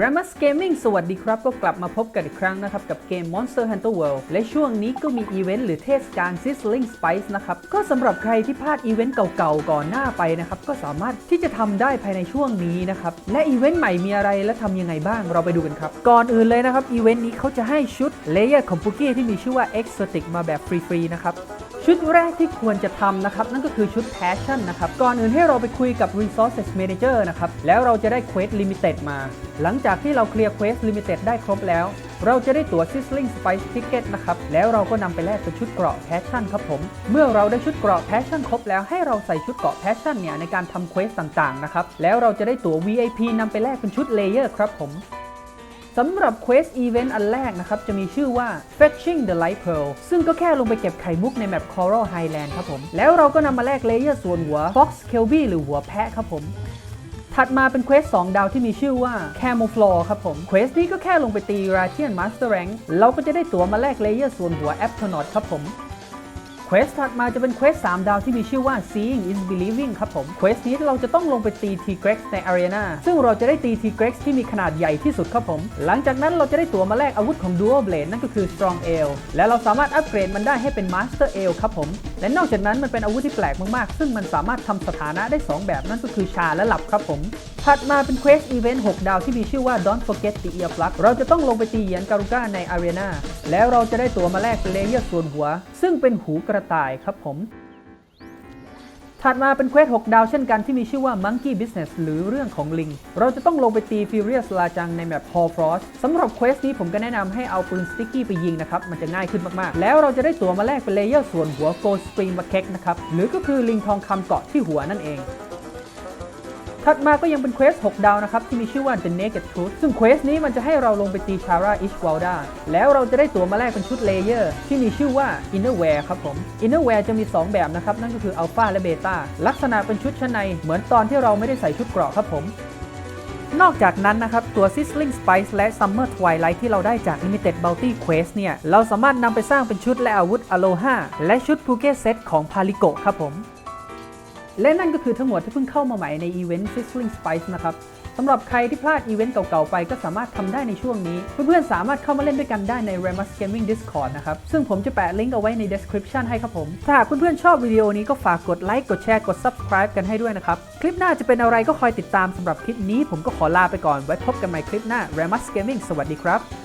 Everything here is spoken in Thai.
Ramus Gaming สวัสดีครับ ก็กลับมาพบกันอีกครั้งนะครับ กับเกม Monster Hunter World และช่วงนี้ก็มีอีเวนต์หรือเทศกาล Sizzling Spice นะครับ ก็สำหรับใครที่พลาดอีเวนต์เก่าๆ ก่อนหน้าไปนะครับ ก็สามารถที่จะทำได้ภายในช่วงนี้นะครับ และอีเวนต์ใหม่มีอะไรและทำยังไงบ้างเราไปดูกันครับ ก่อนอื่นเลยนะครับอีเวนต์นี้เขาจะให้ชุดเลเยอร์ของปุกี้ที่มีชื่อว่า Exotic มาแบบฟรีๆนะครับ ชุดแรกที่ควรจะทำนะครับ นั่นก็คือชุด Passion นะครับ ก่อนอื่นให้เราไปคุยกับ Resources Manager นะครับ แล้วเราจะได้ Quest Limited มา หลังจากที่เราเคลียร์ Quest Limited ได้ครบแล้ว เราจะได้ตั๋ว Sizzling Spice Ticket นะครับ แล้วเราก็นำไปแลกเป็นชุดเกราะ Passion ครับผม เมื่อเราได้ชุดเกราะ Passion ครบแล้วให้เราใส่ชุดเกราะ Passion เนี่ยในการทำ Quest ต่างๆนะครับ แล้วเราจะได้ตั๋ว VIP นำไปแลกเป็นชุด Layer ครับผม สำหรับ Quest Event อันแรกนะครับ จะมีชื่อว่า Fetching the Light Pearl ซึ่งก็แค่ลงไปเก็บไข่มุกในแมป Coral Highland ครับผม แล้วเราก็นำมาแลกเลเยอร์ส่วนหัว Fox Kelby หรือหัวแพะครับผม ถัดมาเป็นเควส2ดาวที่มีชื่อว่า Camouflage ครับผมเควสนี้ก็แค่ลงไปตี r a t i a n Master Rank เราก็จะได้ตั๋วมาแลกเลเยอร์ส่วนหัว Aptonaut ครับผม ควสถัดมาจะเป็นเควส3ดาวที่มีชื่อว่า Seeing is Believing ครับผมเควสนี้เราจะต้องลงไปตี T-Grex ใน Arena ซึ่งเราจะได้ตี T-Grex ที่มีขนาดใหญ่ที่สุดครับผม หลังจากนั้นเราจะได้ตั๋วมาแลกอาวุธของ Dual Blade นั่นก็คือ Strong Ale และเราสามารถอัปเกรดมันได้ให้เป็น Master Ale ครับผม และนอกจากนั้นมันเป็นอาวุธที่แปลกมากๆ ซึ่งมันสามารถทำสถานะได้ 2 แบบนั่นก็คือชาและหลับครับผมถัดมาเป็นเควสอีเวนต์6ดาวที่มีชื่อว่า Don't Forget the Earplug เราจะต้องลงไปตีเหยียนการุก้าใน Arena แล้วเราจะได้ตัวมาแลกเป็นเลเยอร์ส่วนหัว ซึ่งเป็นหูกระต่ายครับผม ถัดมาเป็นเควส 6 ดาวเช่นกันที่มีชื่อว่า Monkey Business หรือเรื่องของลิง เราจะต้องลงไปตี Furious ลาจังในแมป Hall Frost สำหรับเควสนี้ผมก็แนะนำให้เอาปืนสติ๊กกี้ไปยิงนะครับ มันจะง่ายขึ้นมากๆ แล้วเราจะได้ตัวมาแลกเป็นเลเยอร์ส่วนหัว Gold Spring m a c a k e นะครับ หรือก็คือลิงทองคำเกาะที่หัวนั่นเอง ถัดมาก็ยังเป็นเควส 6 ดาวนะครับ ที่มีชื่อว่า The Naked Truth ซึ่งเควสนี้มันจะให้เราลงไปตีชาร่าอิชว a ลดาแล้วเราจะได้ตั๋วมาแลกเป็นชุดเลเยอร์ ที่มีชื่อว่า Innerwear ครับผม Innerwear จะมี 2 แบบนะครับ นั่นก็คือ Alpha และ Beta ลักษณะเป็นชุดชั้นใน เหมือนตอนที่เราไม่ได้ใส่ชุดเกราะครับผมนอกจากนั้นนะครับ ตัว Sizzling Spice และ Summer Twilight ที่เราได้จาก Limited Bounty Quest เนี่ย เราสามารถนำไปสร้างเป็นชุดและอาวุธ Aloha และชุด p u k e Set ของ Palico ครับผม และนั่นก็คือทั้งหมดที่เพิ่งเข้ามาใหม่ในอีเวนต์ Sizzling Spice นะครับสำหรับใครที่พลาดอีเวนต์เก่าๆไปก็สามารถทำได้ในช่วงนี้ เพื่อนๆ สามารถเข้ามาเล่นด้วยกันได้ใน Remus Gaming Discord นะครับ ซึ่งผมจะแปะลิงก์เอาไว้ใน description ให้ครับผม ถ้าหากเพื่อนๆ ชอบวิดีโอนี้ก็ฝากกดไลค์ กดแชร์ กด subscribe กันให้ด้วยนะครับ คลิปหน้าจะเป็นอะไรก็คอยติดตามสำหรับคลิปนี้ ผมก็ขอลาไปก่อนไว้พบกันใหม่คลิปหน้า Remus Gaming สวัสดีครับ